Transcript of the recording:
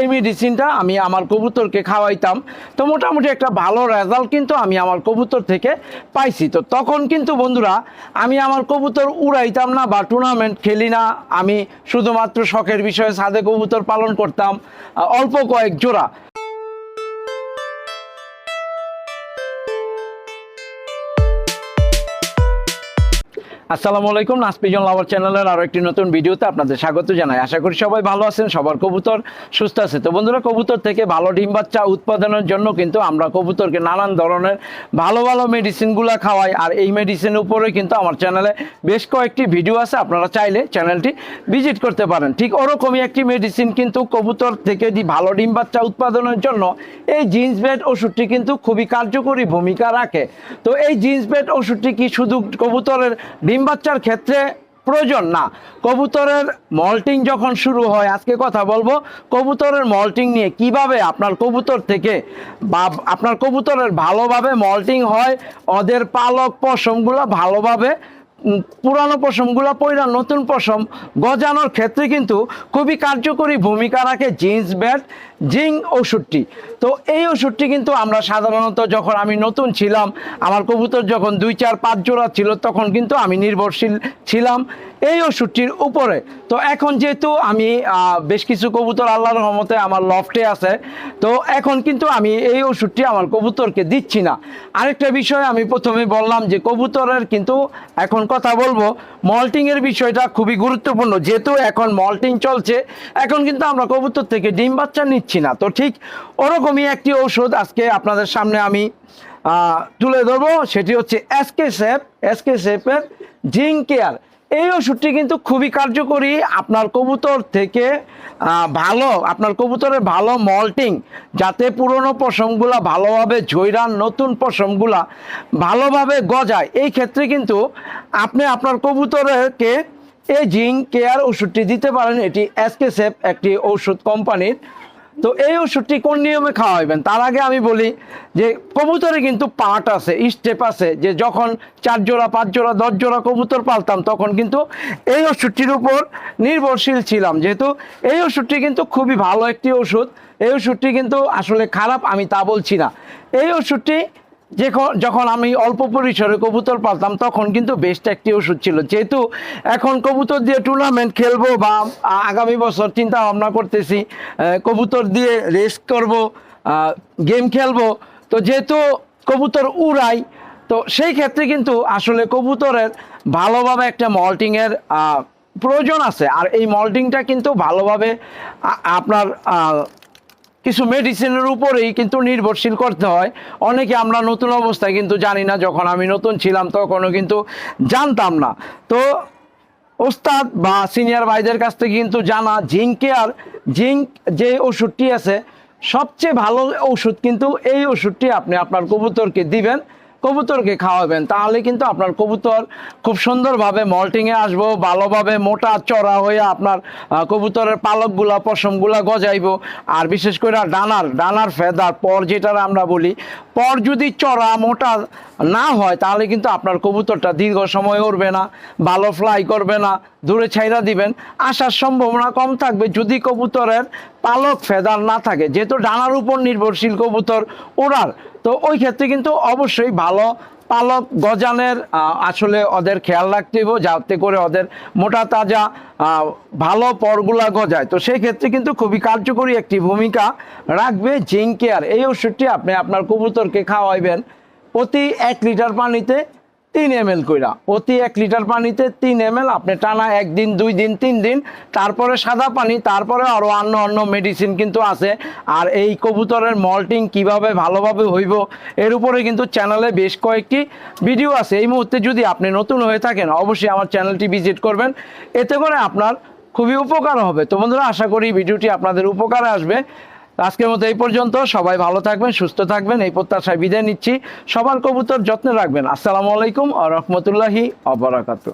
এই মেডিসিনটা আমি আমার কবুতরকে খাওয়াইতাম। তো মোটামুটি একটা ভালো রেজাল্ট কিন্তু আমি আমার কবুতর থেকে পাইছি। তো তখন কিন্তু বন্ধুরা, আমি আমার কবুতর উড়াইতাম না বা টুর্নামেন্ট খেলি না। আমি শুধুমাত্র শখের বিষয়ে সাদে কবুতর পালন করতাম। অল্প কয়েক জোড়া। আসসালামু আলাইকুম, নাসপিজন লাভার চ্যানেলের আরও একটি নতুন ভিডিওতে আপনাদের স্বাগত জানাই। আশা করি সবাই ভালো আছেন, সবার কবুতর সুস্থ আছে। তো বন্ধুরা, কবুতর থেকে ভালো ডিম বাচ্চা উৎপাদনের জন্য কিন্তু আমরা কবুতরকে নানান ধরনের ভালো ভালো মেডিসিনগুলো খাওয়াই। আর এই মেডিসিনের উপরে কিন্তু আমার চ্যানেলে বেশ কয়েকটি ভিডিও আছে, আপনারা চাইলে চ্যানেলটি ভিজিট করতে পারেন। ঠিক ওরকমই একটি মেডিসিন কিন্তু কবুতর থেকে ভালো ডিম বাচ্চা উৎপাদনের জন্য এই জিন্স বেড ওষুধটি কিন্তু খুবই কার্যকরী ভূমিকা রাখে। তো এই জিন্স বেড ওষুধটি কি শুধু কবুতরের ডিম বাচ্চার ক্ষেত্রে প্রয়োজন না। কবুতরের মল্টিং যখন শুরু হয়, আজকে কথা বলব, কবুতরের মল্টিং নিয়ে কীভাবে আপনার কবুতর থেকে বা আপনার কবুতরের ভালোভাবে মল্টিং হয়, ওদের পালক পশমগুলো ভালোভাবে পুরানো পশমগুলো পয়রা নতুন পশম গজানোর ক্ষেত্রে কিন্তু খুবই কার্যকরী ভূমিকা রাখে জিন্স ব্যাট জিং ওষুধটি। তো এই ওষুধটি কিন্তু আমরা সাধারণত যখন আমি নতুন ছিলাম, আমার কবুতর যখন দুই, চার, পাঁচ জোড়া ছিল, তখন কিন্তু আমি নির্ভরশীল ছিলাম। এই ওষুধটির উপরে। তো এখন যেহেতু আমি বেশ কিছু কবুতর আল্লাহর রহমতে আমার লফটে আছে, তো এখন কিন্তু আমি এই ওষুধটি আমার কবুতরকে দিচ্ছি না। আরেকটা বিষয় আমি প্রথমে বললাম যে কবুতরের কিন্তু এখন কথা বলব, মল্টিংয়ের বিষয়টা খুবই গুরুত্বপূর্ণ। যেহেতু এখন মল্টিং চলছে, এখন কিন্তু আমরা কবুতর থেকে ডিম বাচ্চা নিচ্ছি না। তো ঠিক ওরকমই একটি ঔষধ আজকে আপনাদের সামনে আমি তুলে ধরবো। সেটি হচ্ছে এসকে সেপ এসকে সেপের জিঙ্ক কেয়ার। এই ওষুধটি কিন্তু খুবই কার্যকরী আপনার কবুতর থেকে ভালো, আপনার কবুতরের ভালো মল্টিং, যাতে পুরনো পশমগুলা ভালোভাবে ঝৈরান নতুন পশমগুলা ভালোভাবে গজায়। এই ক্ষেত্রে কিন্তু আপনি আপনার কবুতরকে এই জিং কেয়ার ওষুধটি দিতে পারেন। এটি এসকে সেপ একটি ওষুধ কোম্পানির তো এই ওষুধটি কোন নিয়মে খাওয়াইবেন তার আগে আমি বলি যে কবুতরে কিন্তু পাট আছে, স্টেপ আছে, যে যখন চার জোড়া পাঁচ জোড়া দশ জোড়া কবুতর পালতাম, তখন কিন্তু এই ওষুধটির উপর নির্ভরশীল ছিলাম। যেহেতু এই ওষুধটি কিন্তু খুবই ভালো একটি ওষুধ, এই ওষুধটি কিন্তু আসলে খারাপ আমি তা বলছি না। এই ওষুধটি যখন যখন আমি অল্প পরিসরে কবুতর পালতাম, তখন কিন্তু বেস্ট একটি ওষুধ ছিল। যেহেতু এখন কবুতর দিয়ে টুর্নামেন্ট খেলব বা আগামী বছর চিন্তা ভাবনা করতেছি কবুতর দিয়ে রেস করব গেম খেলব। তো যেহেতু কবুতর উড়াই, তো সেই ক্ষেত্রে কিন্তু আসলে কবুতরের ভালোভাবে একটা মল্টিংয়ের প্রয়োজন আছে। আর এই মল্টিংটা কিন্তু ভালোভাবে আপনার কিছু মেডিসিনের উপরেই কিন্তু নির্ভরশীল করতে হয়। অনেকে আমরা নতুন অবস্থায় কিন্তু জানি না, যখন আমি নতুন ছিলাম তখনও কিন্তু জানতাম না। তো ওস্তাদ বা সিনিয়র ভাইদের কাছ থেকে কিন্তু জানা জিঙ্ক কেয়ার জিঙ্ক যে ওষুধটি আছে, সবচেয়ে ভালো ওষুধ কিন্তু এই ওষুধটি আপনি আপনার কবুতরকে দিবেন। কবুতরকে খাওয়াবেন, তাহলে কিন্তু আপনার কবুতর খুব সুন্দরভাবে মল্টিংয়ে আসব, ভালোভাবে মোটা চড়া হয়ে আপনার কবুতরের পালকগুলা, পশমগুলা গজাইবো। আর বিশেষ করে ডানার ডানার ফেদার, পর যেটার আমরা বলি, পর যদি চড়া মোটা না হয়, তাহলে কিন্তু আপনার কবুতরটা দীর্ঘ সময় উড়বে না, ভালো ফ্লাই করবে না, দূরে ছাইরা দিবেন। আসার সম্ভাবনা কম থাকবে, যদি কবুতরের পালক ফেদার না থাকে, যেহেতু ডানার উপর নির্ভরশীল কবুতর ওড়ার, তো ওই ক্ষেত্রে কিন্তু অবশ্যই ভালো পালক গজানের আসলে ওদের খেয়াল রাখতে হবে যাতে করে ওদের মোটা তাজা ভালো পরগুলা গজায়। তো সেই ক্ষেত্রে কিন্তু খুবই কার্যকরী একটি ভূমিকা রাখবে জিঙ্ক কেয়ার। এই ওষুধটি আপনি আপনার কবুতরকে খাওয়াইবেন প্রতি এক লিটার পানিতে তিন এম এল কইরা। প্রতি এক লিটার পানিতে তিন এম এল আপনি টানা একদিন, দুই দিন, তিন দিন, তারপরে সাদা পানি, তারপরে আরও অন্য অন্য মেডিসিন কিন্তু আছে। আর এই কবুতরের মল্টিং কীভাবে ভালোভাবে হইব, এর উপরে কিন্তু চ্যানেলে বেশ কয়েকটি ভিডিও আছে। এই মুহূর্তে যদি আপনি নতুন হয়ে থাকেন, অবশ্যই আমার চ্যানেলটি ভিজিট করবেন। এতে করে আপনার খুবই উপকার হবে। তো বন্ধুরা, আশা করি ভিডিওটি আপনাদের উপকারে আসবে। আজকের মতো এই পর্যন্ত। সবাই ভালো থাকবেন, সুস্থ থাকবেন, এই প্রত্যাশায় বিদায় নিচ্ছি। সবার কবুতর যত্নে রাখবেন। আসসালামু আলাইকুম আ রহমতুল্লাহি অবরাকাতু